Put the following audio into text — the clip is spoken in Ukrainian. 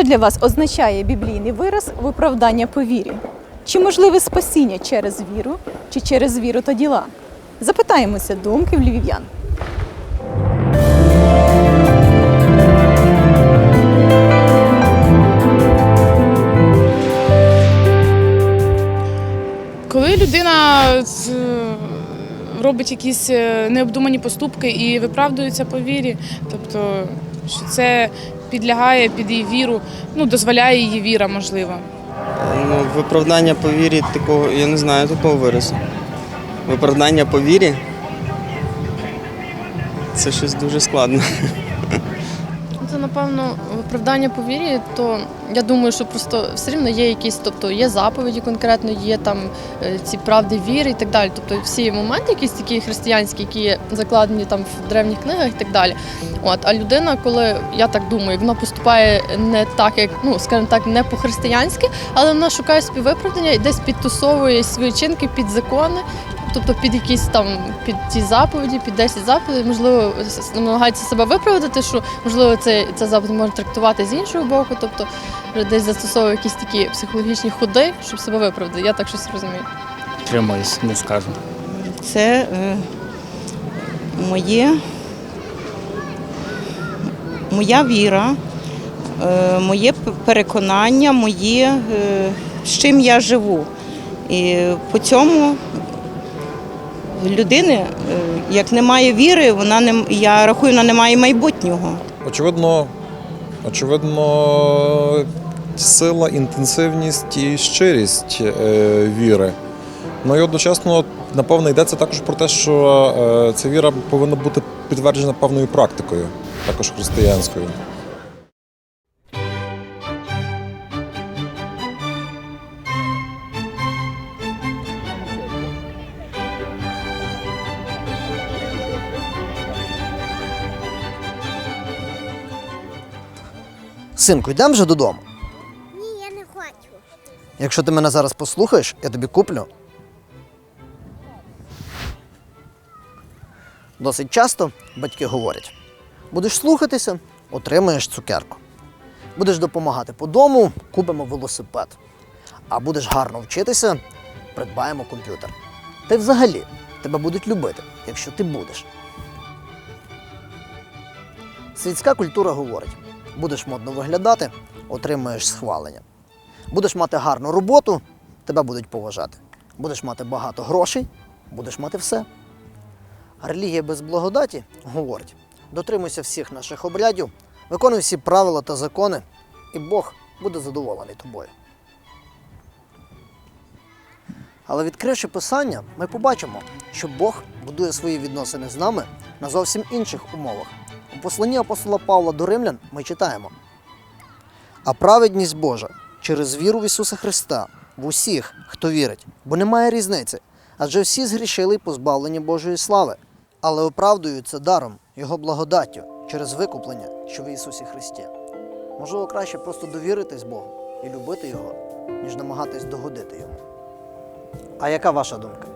Що для вас означає біблійний вираз виправдання по вірі? Чи можливе спасіння через віру, чи через віру та діла? Запитаємося думки в львів'ян. Коли людина робить якісь е, необдумані поступки і виправдується по вірі, тобто що це підлягає під її віру, ну дозволяє її віра, можливо. Ну, виправдання по вірі такого, я не знаю такого виразу. Виправдання по вірі це щось дуже складно. Це напевно виправдання по вірі, то я думаю, що просто все рівно є якісь, тобто є заповіді конкретно, є там е, ці правди віри і так далі. Тобто всі моменти, якісь такі християнські, які закладені там в древніх книгах і так далі. От, а людина, коли я так думаю, вона поступає не так, як ну скажімо так, не по-християнськи, але вона шукає собі виправдання і десь підтусовує свої чинки під закони. Тобто під якісь там під ті заповіді, під 10 заповідей, можливо, намагається себе виправдати, що можливо це, це заповідь можна трактувати з іншого боку, тобто вже десь застосовує якісь такі психологічні ходи, щоб себе виправдати. Я так щось розумію. Тримаюсь, не скажу. Це е, моє, моя віра, е, моє переконання, моє, е, з чим я живу. І по цьому людини, е, як немає віри, вона не, я рахую, вона не має майбутнього. Очевидно, очевидно, сила, інтенсивність і щирість е, віри. Ну і одночасно, напевно, йдеться також про те, що е, ця віра повинна бути підтверджена певною практикою, також християнською. Синку, йдемо вже додому. Ні, я не хочу. Якщо ти мене зараз послухаєш, я тобі куплю. Досить часто батьки говорять: будеш слухатися, отримаєш цукерку. Будеш допомагати по дому, купимо велосипед. А будеш гарно вчитися, придбаємо комп'ютер. Та й взагалі тебе будуть любити, якщо ти будеш. Світська культура говорить: будеш модно виглядати, отримаєш схвалення. Будеш мати гарну роботу, тебе будуть поважати. Будеш мати багато грошей, будеш мати все. Релігія без благодаті говорить: дотримуйся всіх наших обрядів, виконуй всі правила та закони, і Бог буде задоволений тобою. Але відкривши писання, ми побачимо, що Бог будує свої відносини з нами на зовсім інших умовах. У посланні апостола Павла до Римлян ми читаємо: а праведність Божа через віру в Ісуса Христа в усіх, хто вірить, бо немає різниці, адже всі згрішили й позбавлені Божої слави, але оправдуються даром Його благодаттю через викуплення, що в Ісусі Христі. Можливо, краще просто довіритись Богу і любити Його, ніж намагатись догодити Йому. А яка ваша думка?